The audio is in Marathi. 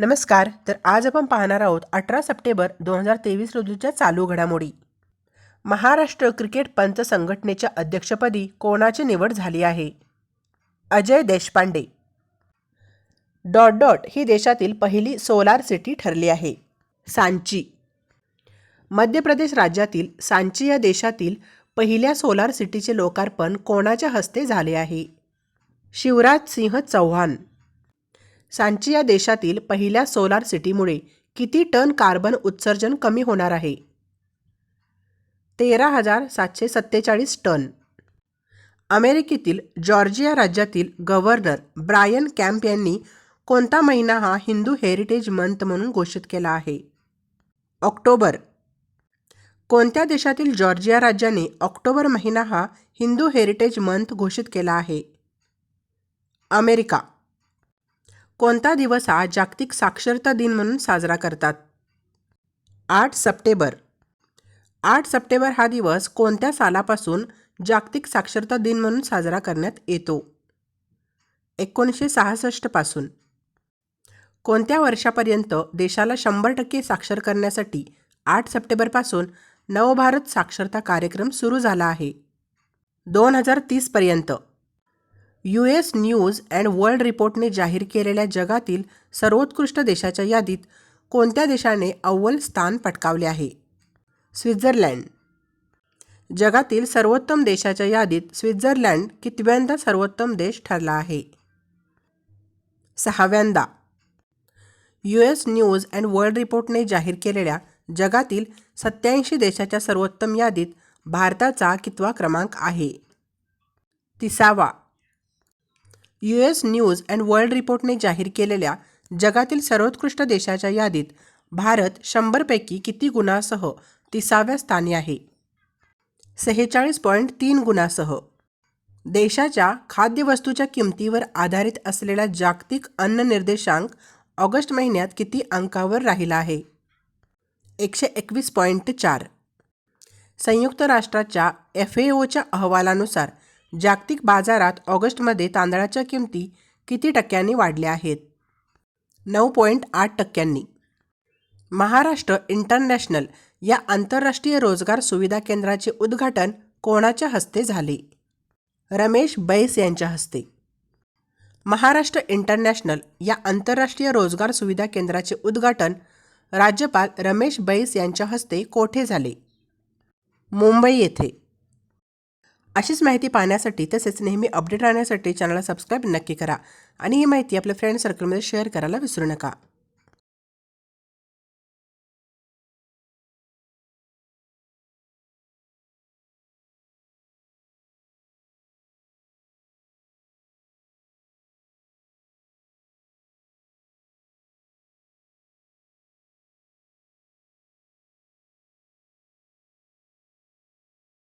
नमस्कार तर आज आपण पाहणार आहोत अठरा सप्टेंबर दोन हजार तेवीस रोजीच्या चालू घडामोडी. महाराष्ट्र क्रिकेट पंच संघटनेच्या अध्यक्षपदी कोणाची निवड झाली आहे? अजय देशपांडे. डॉट डॉट ही देशातील पहिली सोलार सिटी ठरली आहे. सांची. मध्य प्रदेश राज्यातील सांची या देशातील पहिल्या सोलार सिटीचे लोकार्पण कोणाच्या हस्ते झाले आहे? शिवराज सिंह चौहान. सांची या देशातील पहिल्या सोलार सिटीमुळे किती टन कार्बन उत्सर्जन कमी होणार आहे? तेरा हजार सातशे सत्तेचाळीस टन. अमेरिकेतील जॉर्जिया राज्यातील गव्हर्नर ब्रायन कॅम्प यांनी कोणता महिना हा हिंदू हेरिटेज मंथ म्हणून घोषित केला आहे? ऑक्टोबर. कोणत्या देशातील जॉर्जिया राज्याने ऑक्टोबर महिना हा हिंदू हेरिटेज मंथ घोषित केला आहे? अमेरिका. कोणता दिवस हा जागतिक साक्षरता दिन म्हणून साजरा करतात? आठ सप्टेंबर. आठ सप्टेंबर हा दिवस कोणत्या सालापासून जागतिक साक्षरता दिन म्हणून साजरा करण्यात येतो? एकोणीसशे सहासष्टपासून कोणत्या वर्षापर्यंत देशाला शंभर टक्के साक्षर करण्यासाठी आठ सप्टेंबरपासून नवभारत साक्षरता कार्यक्रम सुरू झाला आहे? दोन हजार तीसपर्यंत U S news and world रिपोर्टने जाहीर केलेल्या जगातील सर्वोत्कृष्ट देशाच्या यादीत कोणत्या देशाने अव्वल स्थान पटकावले आहे? स्वित्झर्लंड. जगातील सर्वोत्तम देशाच्या यादीत स्वित्झर्लंड कितव्यांदा सर्वोत्तम देश ठरला आहे? सहाव्यांदा. U S news and world रिपोर्टने जाहीर केलेल्या जगातील सत्याऐंशी देशाच्या सर्वोत्तम यादीत भारताचा कितवा क्रमांक आहे? तिसावा. U S news and world रिपोर्टने जाहीर केलेल्या जगातील सर्वोत्कृष्ट देशाच्या यादीत भारत शंभरपैकी किती गुणासह तिसाव्या स्थानी आहे? सेहेचाळीस पॉईंट तीन गुणासह. देशाच्या खाद्यवस्तूच्या किमतीवर आधारित असलेला जागतिक अन्न निर्देशांक ऑगस्ट महिन्यात किती अंकावर राहिला आहे? एकशे एकवीस पॉईंट चार. संयुक्त राष्ट्राच्या एफ ए ओच्या अहवालानुसार जागतिक बाजारात ऑगस्टमध्ये तांदळाच्या किमती किती टक्क्यांनी वाढल्या आहेत? नऊ पॉईंट आठ टक्क्यांनी. महाराष्ट्र इंटरनॅशनल या आंतरराष्ट्रीय रोजगार सुविधा केंद्राचे उद्घाटन कोणाच्या हस्ते झाले? रमेश बैस यांच्या हस्ते. महाराष्ट्र इंटरनॅशनल या आंतरराष्ट्रीय रोजगार सुविधा केंद्राचे उद्घाटन राज्यपाल रमेश बैस यांच्या हस्ते कोठे झाले? मुंबई येथे. अशीच माहिती पाहण्यासाठी तसेच नेहमी अपडेट राहण्यासाठी चॅनलला सबस्क्राईब नक्की करा. आणि ही माहिती आपल्या फ्रेंड सर्कलमध्ये शेअर करायला विसरू नका.